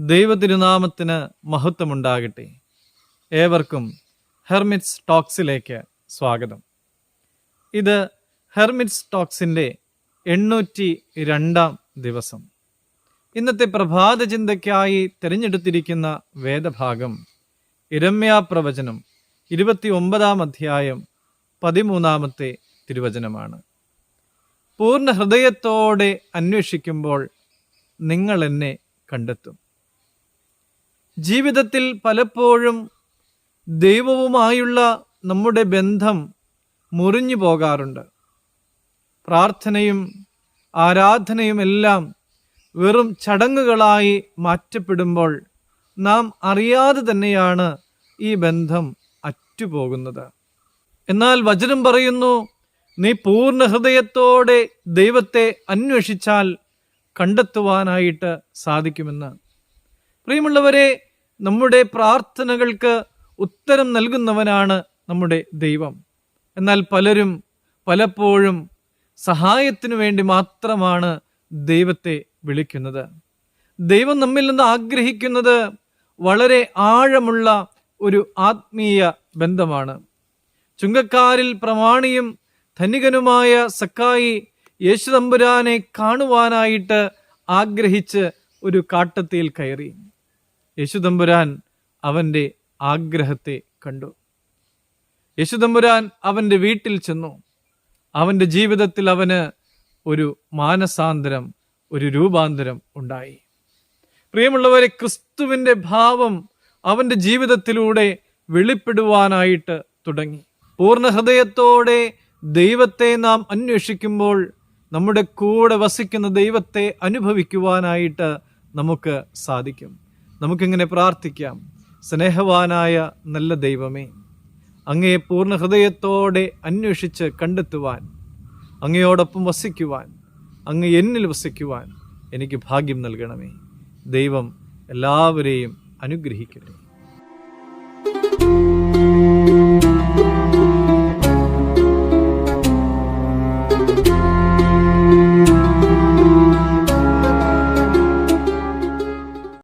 ദൈവതിരുനാമത്തിന് മഹത്വമുണ്ടാകട്ടെ. ഏവർക്കും ഹെർമിറ്റ്സ് ടോക്സിലേക്ക് സ്വാഗതം. ഇത് ഹെർമിറ്റ്സ് ടോക്സിന്റെ എണ്ണൂറ്റി രണ്ടാം ദിവസം. ഇന്നത്തെ പ്രഭാത ചിന്തയ്ക്കായി തിരഞ്ഞെടുത്തിരിക്കുന്ന വേദഭാഗം ഇരമ്യാ പ്രവചനം ഇരുപത്തി ഒമ്പതാം അധ്യായം പതിമൂന്നാമത്തെ തിരുവചനമാണ്. പൂർണ ഹൃദയത്തോടെ അന്വേഷിക്കുമ്പോൾ നിങ്ങൾ എന്നെ കണ്ടെത്തും. ജീവിതത്തിൽ പലപ്പോഴും ദൈവവുമായുള്ള നമ്മുടെ ബന്ധം മുറിഞ്ഞു പോകാറുണ്ട്. പ്രാർത്ഥനയും ആരാധനയും എല്ലാം വെറും ചടങ്ങുകളായി മാറ്റപ്പെടുമ്പോൾ നാം അറിയാതെ തന്നെയാണ് ഈ ബന്ധം അറ്റുപോകുന്നത്. എന്നാൽ വചനം പറയുന്നു നീ പൂർണ ഹൃദയത്തോടെ ദൈവത്തെ അന്വേഷിച്ചാൽ കണ്ടെത്തുവാനായിട്ട് സാധിക്കുമെന്ന്. പ്രിയമുള്ളവരെ നമ്മുടെ പ്രാർത്ഥനകൾക്ക് ഉത്തരം നൽകുന്നവനാണ് നമ്മുടെ ദൈവം. എന്നാൽ പലരും പലപ്പോഴും സഹായത്തിനു വേണ്ടി മാത്രമാണ് ദൈവത്തെ വിളിക്കുന്നത്. ദൈവം നമ്മിൽ നിന്ന് ആഗ്രഹിക്കുന്നത് വളരെ ആഴമുള്ള ഒരു ആത്മീയ ബന്ധമാണ്. ചുങ്കക്കാരിൽ പ്രമാണിയും ധനികനുമായ സക്കായി യേശുതമ്പുരാനെ കാണുവാനായിട്ട് ആഗ്രഹിച്ച് ഒരു കാട്ടത്തിയിൽ കയറി. യേശുതമ്പുരാൻ അവന്റെ ആഗ്രഹത്തെ കണ്ടു. യേശുതമ്പുരാൻ അവന്റെ വീട്ടിൽ ചെന്നു. അവന്റെ ജീവിതത്തിൽ അവന് ഒരു മാനസാന്തരം ഒരു രൂപാന്തരം ഉണ്ടായി. പ്രിയമുള്ളവരെ ക്രിസ്തുവിന്റെ ഭാവം അവന്റെ ജീവിതത്തിലൂടെ വെളിപ്പെടുവാനായിട്ട് തുടങ്ങി. പൂർണ ഹൃദയത്തോടെ ദൈവത്തെ നാം അന്വേഷിക്കുമ്പോൾ നമ്മുടെ കൂടെ വസിക്കുന്ന ദൈവത്തെ അനുഭവിക്കുവാനായിട്ട് നമുക്ക് സാധിക്കും. നമുക്കിങ്ങനെ പ്രാർത്ഥിക്കാം. സ്നേഹവാനായ നല്ല ദൈവമേ അങ്ങയെ പൂർണ ഹൃദയത്തോടെ അന്വേഷിച്ച് കണ്ടെത്തുവാൻ അങ്ങയോടൊപ്പം വസിക്കുവാൻ അങ്ങ് എന്നിൽ വസിക്കുവാൻ എനിക്ക് ഭാഗ്യം നൽകണമേ. ദൈവം എല്ലാവരെയും അനുഗ്രഹിക്കട്ടെ.